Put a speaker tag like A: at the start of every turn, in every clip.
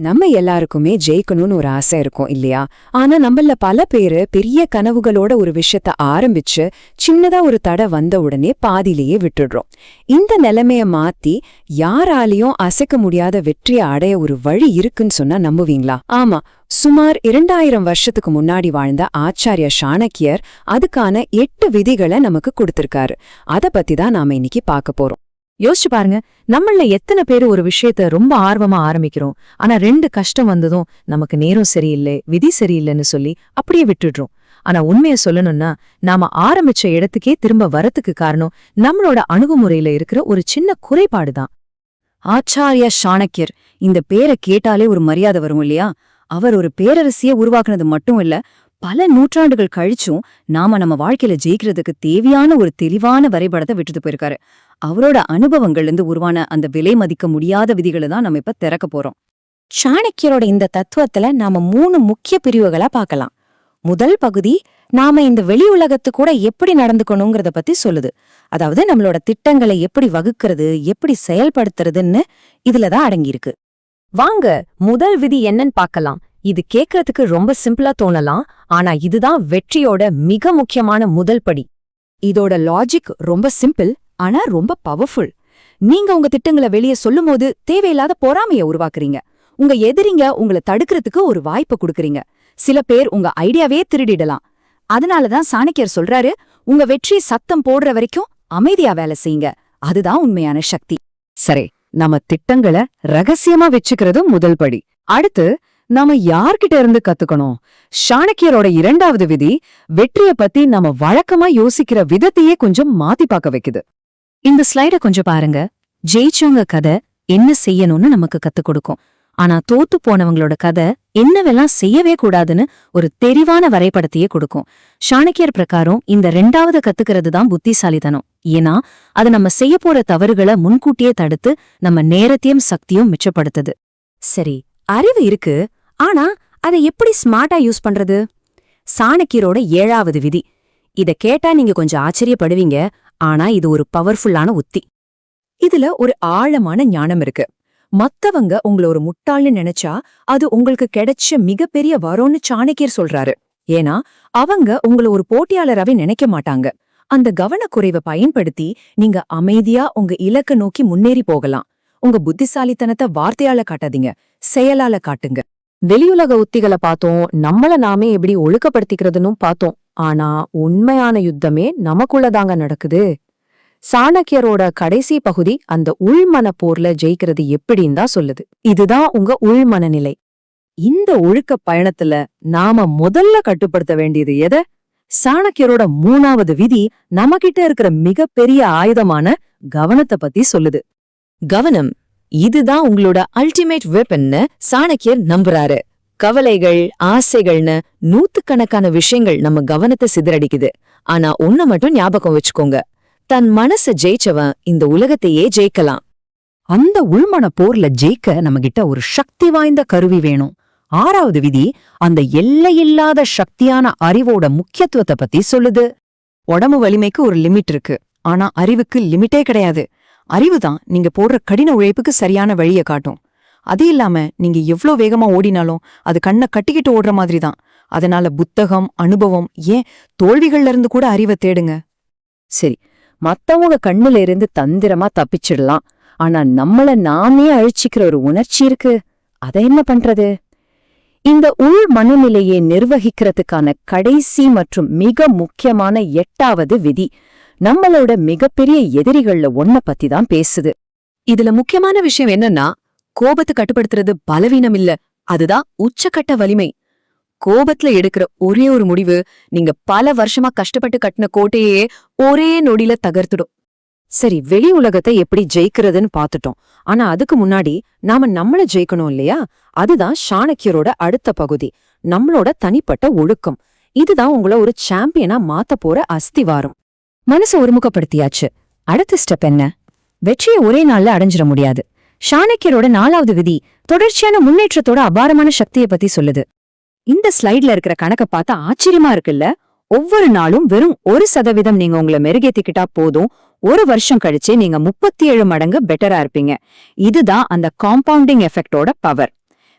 A: நம்ம எல்லாருக்குமே ஜெயிக்கணும்னு ஒரு ஆசை இருக்கும் இல்லையா? ஆனா நம்மள பல பேரு பெரிய கனவுகளோட ஒரு விஷயத்த ஆரம்பிச்சு சின்னதா ஒரு தடை வந்த உடனே பாதியிலேயே விட்டுடுறோம். இந்த நிலைமைய மாத்தி யாராலையும் அசைக்க முடியாத வெற்றியை அடைய ஒரு வழி இருக்குன்னு சொன்னா நம்புவீங்களா? ஆமா சுமார் இரண்டாயிரம் வருஷத்துக்கு முன்னாடி வாழ்ந்த ஆச்சாரிய சாணக்கியர் அதுக்கான எட்டு விதிகளை நமக்கு கொடுத்திருக்காரு. அத பத்தி தான் நாம இன்னைக்கு பார்க்க போறோம்.
B: யோசிச்சு பாருங்க நம்மள எத்தனை பேர் ஒரு விஷயத்த ரொம்ப ஆர்வமா ஆரம்பிக்கிறோம். ஆனா ரெண்டு கஷ்டம் வந்ததும் நமக்கு நேரம் சரியில்லை விதி சரியில்லைன்னு சொல்லி அப்படியே விட்டுடுறோம். ஆனா உண்மையை சொல்லணும்னா நாம ஆரம்பிச்ச இடத்துக்கே திரும்ப வரத்துக்கு காரணம் நம்மளோட அணுகுமுறையில இருக்கிற ஒரு சின்ன குறைபாடுதான்.
C: ஆச்சாரியா சாணக்கியர் இந்த பேரை கேட்டாலே ஒரு மரியாதை வரும் இல்லையா? அவர் ஒரு பேரரசிய உருவாக்குனது மட்டும் இல்ல பல நூற்றாண்டுகள் கழிச்சும் நாம நம்ம வாழ்க்கையில ஜெயிக்கிறதுக்கு தேவையான ஒரு தெளிவான வரைபடத்தை விட்டுட்டு போயிருக்காரு. அவரோட அனுபவங்கள்ல இருந்து உருவான அந்த விலை மதிக்க முடியாத விதிகளை தான் நம்ம இப்ப திறக்க போறோம்.
D: சாணக்கியரோட இந்த தத்துவத்துல நாம மூணு முக்கிய பிரிவுகளா பார்க்கலாம். முதல் பகுதி நாம இந்த வெளி உலகத்து கூட எப்படி நடந்துக்கணுங்கிறத பத்தி சொல்லுது. அதாவது நம்மளோட திட்டங்களை எப்படி வகுக்கிறது எப்படி செயல்படுத்துறதுன்னு இதுலதான் அடங்கியிருக்கு.
B: வாங்க முதல் விதி என்னன்னு பார்க்கலாம். இது கேட்கறதுக்கு ரொம்ப சிம்பிளா தோணலாம் ஆனா இதுதான் வெற்றியோட மிக முக்கியமான முதல் படி.
C: இதோட லாஜிக் ரொம்ப சிம்பிள் ஆனா ரொம்ப பவர்ஃபுல் நீங்க உங்க திட்டங்களை வெளியே சொல்லும்போது தேவையில்லாத பொறாமைய உருவாக்குறீங்க. உங்க எதிரிங்க உங்களை தடுக்கிறதுக்கு ஒரு வாய்ப்பு கொடுக்கறீங்க. சில பேர் உங்க ஐடியாவே திருடிடலாம். அதனாலதான் சாணக்கியர் சொல்றாரு உங்க வெற்றி சத்தம் போடுற வரைக்கும் அமைதியா வேலை செய்யுங்க. அதுதான் உண்மையான சக்தி.
B: சரி நம்ம திட்டங்களை ரகசியமா வச்சுக்கிறது முதல் படி. அடுத்து நாம யார்கிட்ட இருந்து கத்துக்கணும்? சாணக்கியரோட இரண்டாவது விதி வெற்றிய பத்தி நாம வழக்கமா யோசிக்கிற விதத்தையே கொஞ்சம் மாத்தி பார்க்க வைக்குது.
C: இந்த ஸ்லைட கொஞ்சம் பாருங்க. ஜெயிச்சவங்க கதை என்ன செய்யணும்னு நமக்கு கத்துக் கொடுக்கும். ஆனா தோத்து போனவங்களோட கதை என்னவெல்லாம் செய்யவே கூடாதுன்னு ஒரு தெரிவான வரைபடத்தையே கொடுக்கும். சாணக்கியர் பிரகாரம் இந்த ரெண்டாவது கத்துக்கிறது தான் புத்திசாலித்தனம். ஏன்னா அது நம்ம செய்ய போற தவறுகளை முன்கூட்டியே தடுத்து நம்ம நேரத்தையும் சக்தியும் மிச்சப்படுத்துது.
D: சரி அறிவு இருக்கு. ஆனா அதை எப்படி ஸ்மார்ட்டா யூஸ் பண்றது? சாணக்கியரோட ஏழாவது விதி. இத கேட்டா நீங்க கொஞ்சம் ஆச்சரியப்படுவீங்க. ஆனா இது ஒரு பவர்ஃபுல்லான உத்தி.
C: இதுல ஒரு ஆழமான ஞானம் இருக்கு. மத்தவங்க உங்கள ஒரு முட்டாள்னு நினைச்சா அது உங்களுக்கு கிடைச்ச மிகப்பெரிய வரோன்னு சாணக்கியர் சொல்றாரு. ஏன்னா அவங்க உங்கள ஒரு போட்டியாளராவே நினைக்க மாட்டாங்க. அந்த கவனக்குறைவை பயன்படுத்தி நீங்க அமைதியா உங்க இலக்க நோக்கி முன்னேறி போகலாம். உங்க புத்திசாலித்தனத்தை வார்த்தையால காட்டாதீங்க. செயலால காட்டுங்க.
B: வெளியுலக உத்திகளை பார்த்தோம் நம்மள நாமே எப்படி ஒழுக்கப்படுத்திக்கிறதுன்னு பார்த்தோம். ஆனா உண்மையான யுத்தமே நமக்குள்ளதாங்க நடக்குது. சாணக்கியரோட கடைசி பகுதி அந்த உள்மன போர்ல ஜெயிக்கிறது எப்படின்னு தான் சொல்லுது. இதுதான் உங்க உள்மன நிலை இந்த ஒழுக்க பயணத்துல நாம முதல்ல கட்டுப்படுத்த வேண்டியது எதை? சாணக்கியரோட மூணாவது விதி நமக்கிட்ட இருக்கிற மிகப்பெரிய ஆயுதமான கவனத்தை பத்தி சொல்லுது. கவனம் இதுதான் உங்களோட அல்டிமேட் வெப்பன்னு சாணக்கியர் நம்புறாரு. கவலைகள் ஆசைகள்னு நூத்துக்கணக்கான விஷயங்கள் நம்ம கவனத்தை சிதறடிக்குது. ஆனா ஒன்ன மட்டும் ஞாபகம் வச்சுக்கோங்க. தன் மனச ஜெயிச்சவன் இந்த உலகத்தையே ஜெயிக்கலாம். அந்த உள்மன போர்ல ஜெயிக்க நம்மகிட்ட ஒரு சக்தி வாய்ந்த கருவி வேணும். ஆறாவது விதி அந்த எல்லையில்லாத சக்தியான அறிவோட முக்கியத்துவத்தை பத்தி சொல்லுது. உடம்பு வலிமைக்கு ஒரு லிமிட் இருக்கு. ஆனா அறிவுக்கு லிமிட்டே கிடையாது. அறிவுதான். நீங்க போடுற கடின உழைப்புக்கு சரியான வழியை காட்டும். அது இல்லாம நீங்க எவ்ளோ வேகமா ஓடினாலும் அது கண்ணை கட்டிக்கிட்டு ஓடுற மாதிரி தான் அதனால புத்தகம் அனுபவம் ஏன் தோல்விகள்ல இருந்து கூட அறிவை தேடுங்க. சரி மத்தவங்க கண்ணுல இருந்து தந்திரமா தப்பிச்சிடலாம். ஆனா நம்மள நாமே அழிச்சிக்கிற ஒரு உணர்ச்சி இருக்கு. அதை என்ன பண்றது? இந்த உள் மனநிலையை நிர்வகிக்கிறதுக்கான கடைசி மற்றும் மிக முக்கியமான எட்டாவது விதி நம்மளோட மிகப்பெரிய எதிரிகள்ல ஒன்ன பத்தி தான் பேசுது. இதுல முக்கியமான விஷயம் என்னன்னா கோபத்தை கட்டுப்படுத்துறது பலவீனம் இல்ல. அதுதான் உச்சக்கட்ட வலிமை. கோபத்துல எடுக்கிற ஒரே ஒரு முடிவு நீங்க பல வருஷமா கஷ்டப்பட்டு கட்டின கோட்டையே ஒரே நொடியில தகர்த்துடும். சரி வெளி உலகத்தை எப்படி ஜெயிக்கிறதுன்னு பாத்துட்டோம் ஆனா அதுக்கு முன்னாடி நாம நம்மள ஜெயிக்கணும் இல்லையா? அதுதான் சாணக்கியரோட அடுத்த பகுதி. நம்மளோட தனிப்பட்ட ஒழுக்கம். இதுதான் உங்கள ஒரு சாம்பியனா மாத்த போற அஸ்திவாரம். மனசு ஒருமுகப்படுத்தியாச்சு. அடுத்த ஸ்டெப் என்ன? வெற்றியை ஒரே நாள்ல அடைஞ்சிட முடியாது. சாணக்கியரோட நாலாவது விதி தொடர்ச்சியான முன்னேற்றத்தோட அபாரமான சக்தியை பத்தி சொல்லுது. இந்த ஸ்லைட்ல இருக்கிற கணக்க பார்த்தா ஆச்சரியமா இருக்குல்ல? ஒவ்வொரு நாளும் வெறும் ஒரு சதவீதம் நீங்க உங்களை மெருகேத்திக்கிட்டா போதும். ஒரு வருஷம் கழிச்சு நீங்க முப்பத்தி ஏழு மடங்கு பெட்டரா இருப்பீங்க. இதுதான் அந்த காம்பவுண்டிங் எஃபெக்டோட பவர்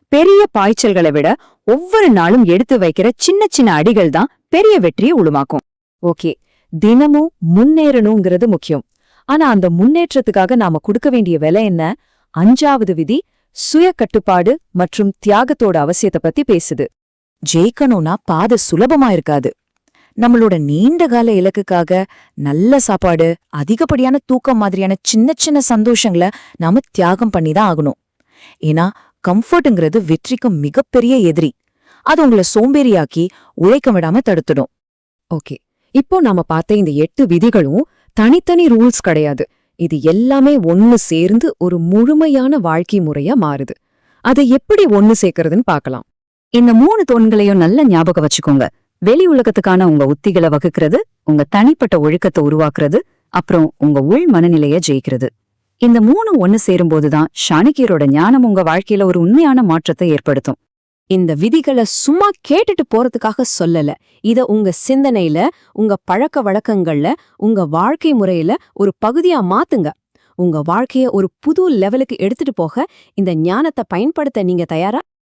B: பெரிய பாய்ச்சல்களை விட ஒவ்வொரு நாளும் எடுத்து வைக்கிற சின்ன சின்ன அடிகள் தான் பெரிய வெற்றியை உளுமாக்கும் ஓகே. தினமும் முன்னேறணுங்கிறது முக்கியம். ஆனா அந்த முன்னேற்றத்துக்காக நாம கொடுக்க வேண்டிய விலை என்ன? அஞ்சாவது விதி சுய கட்டுப்பாடு மற்றும் தியாகத்தோட அவசியத்தை பத்தி பேசுது.
C: ஜெயிக்கணும்னா பாதை சுலபமா இருக்காது. நம்மளோட நீண்ட கால இலக்குக்காக நல்ல சாப்பாடு அதிகப்படியான தூக்கம் மாதிரியான சின்ன சின்ன சந்தோஷங்களை நாம தியாகம் பண்ணி தான் ஆகணும். ஏன்னா கம்ஃபர்ட்டுங்கிறது வெற்றிக்கு மிகப்பெரிய எதிரி. அது உங்களை சோம்பேறியாக்கி உழைக்க விடாம தடுத்துடும்.
A: ஓகே. இப்போ நாம பார்த்த இந்த எட்டு விதிகளும் தனித்தனி ரூல்ஸ் கிடையாது. இது எல்லாமே ஒன்னு சேர்ந்து ஒரு முழுமையான வாழ்க்கை முறையா மாறுது. அதை எப்படி ஒன்னு சேர்க்கறதுன்னு பார்க்கலாம்.
B: இந்த மூணு தோண்களையும் நல்ல ஞாபகம் வச்சுக்கோங்க. வெளி உலகத்துக்கான உங்க உத்திகளை வகுக்கிறது உங்க தனிப்பட்ட ஒழுக்கத்தை உருவாக்குறது அப்புறம் உங்க உள் மனநிலைய ஜெயிக்கிறது. இந்த மூணு ஒன்னு சேரும்போதுதான் சாணக்கியரோட ஞானம் உங்க வாழ்க்கையில ஒரு உண்மையான மாற்றத்தை ஏற்படுத்தும்.
D: இந்த விதிகளை சும்மா கேட்டுட்டு போறதுக்காக சொல்லல. இத உங்க சிந்தனையில உங்க பழக்க வழக்கங்கள்ல உங்க வாழ்க்கை முறையில ஒரு பகுதியா மாத்துங்க. உங்க வாழ்க்கைய ஒரு புது லெவலுக்கு எடுத்துட்டு போக இந்த ஞானத்தை பயன்படுத்த நீங்க தயாரா?